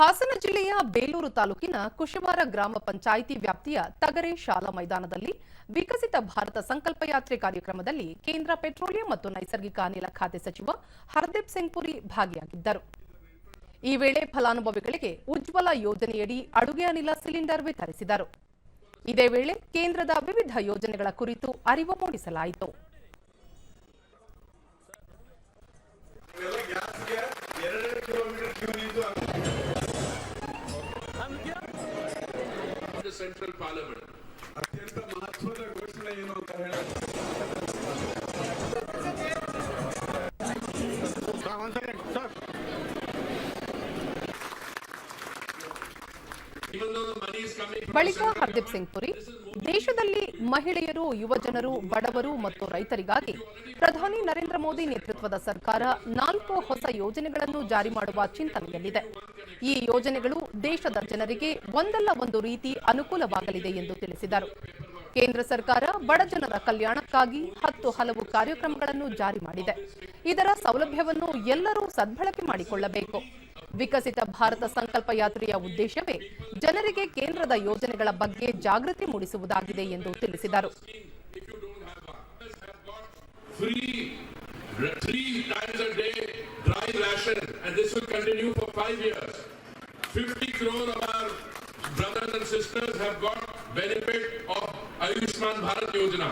ಹಾಸನ ಜಿಲ್ಲೆಯ ಬೇಲೂರು ತಾಲೂಕಿನ ಕುಶವಾರ ಗ್ರಾಮ ಪಂಚಾಯಿತಿ ವ್ಯಾಪ್ತಿಯ ತಗರೆ ಶಾಲಾ ಮೈದಾನದಲ್ಲಿ ವಿಕಸಿತ ಭಾರತ ಸಂಕಲ್ಪ ಯಾತ್ರೆ ಕಾರ್ಯಕ್ರಮದಲ್ಲಿ ಕೇಂದ್ರ ಪೆಟ್ರೋಲಿಯಂ ಮತ್ತು ನೈಸರ್ಗಿಕ ಅನಿಲ ಖಾತೆ ಸಚಿವ ಹರ್ದೀಪ್ ಸಿಂಗ್ ಪುರಿ ಭಾಗಿಯಾಗಿದ್ದರು. ಈ ವೇಳೆ ಫಲಾನುಭವಿಗಳಿಗೆ ಉಜ್ವಲ ಯೋಜನೆಯಡಿ ಅಡುಗೆ ಅನಿಲ ಸಿಲಿಂಡರ್ ವಿತರಿಸಿದರು. ಇದೇ ವೇಳೆ ಕೇಂದ್ರದ ವಿವಿಧ ಯೋಜನೆಗಳ ಕುರಿತು ಅರಿವು ಮೂಡಿಸಲಾಯಿತು. central parliament. ಅತ್ಯಂತ ಮಹತ್ವದ ಘೋಷಣೆ ಏನು ಅಂತ ಹೇಳಿ ಬಳಿಕ ಹರ್ದೀಪ್ ಸಿಂಗ್ ಪುರಿ, ದೇಶದಲ್ಲಿ ಮಹಿಳೆಯರು, ಯುವಜನರು, ಬಡವರು ಮತ್ತು ರೈತರಿಗಾಗಿ ಪ್ರಧಾನಿ ನರೇಂದ್ರ ಮೋದಿ ನೇತೃತ್ವದ ಸರ್ಕಾರ ನಾಲ್ಕು ಹೊಸ ಯೋಜನೆಗಳನ್ನು ಜಾರಿ ಮಾಡುವ ಚಿಂತನೆಯಲ್ಲಿದೆ. ಈ ಯೋಜನೆಗಳು ದೇಶದ ಜನರಿಗೆ ಒಂದಲ್ಲ ಒಂದು ರೀತಿ ಅನುಕೂಲವಾಗಲಿದೆ ಎಂದು ತಿಳಿಸಿದರು. ಕೇಂದ್ರ ಸರ್ಕಾರ ಬಡಜನರ ಕಲ್ಯಾಣಕ್ಕಾಗಿ ಹತ್ತು ಹಲವು ಕಾರ್ಯಕ್ರಮಗಳನ್ನು ಜಾರಿ ಮಾಡಿದೆ. ಇದರ ಸೌಲಭ್ಯವನ್ನು ಎಲ್ಲರೂ ಸದ್ಬಳಕೆ ಮಾಡಿಕೊಳ್ಳಬೇಕು. ವಿಕಸಿತ ಭಾರತ ಸಂಕಲ್ಪ ಯಾತ್ರೆಯ ಉದ್ದೇಶವೇ ಜನರಿಗೆ ಕೇಂದ್ರದ ಯೋಜನೆಗಳ ಬಗ್ಗೆ ಜಾಗೃತಿ ಮೂಡಿಸುವುದಾಗಿದೆ ಎಂದು ತಿಳಿಸಿದರು free r- three times a day dry ration, and this will continue for five years. 50 crore of our brothers and sisters have got benefit of Ayushman Bharat Yojana.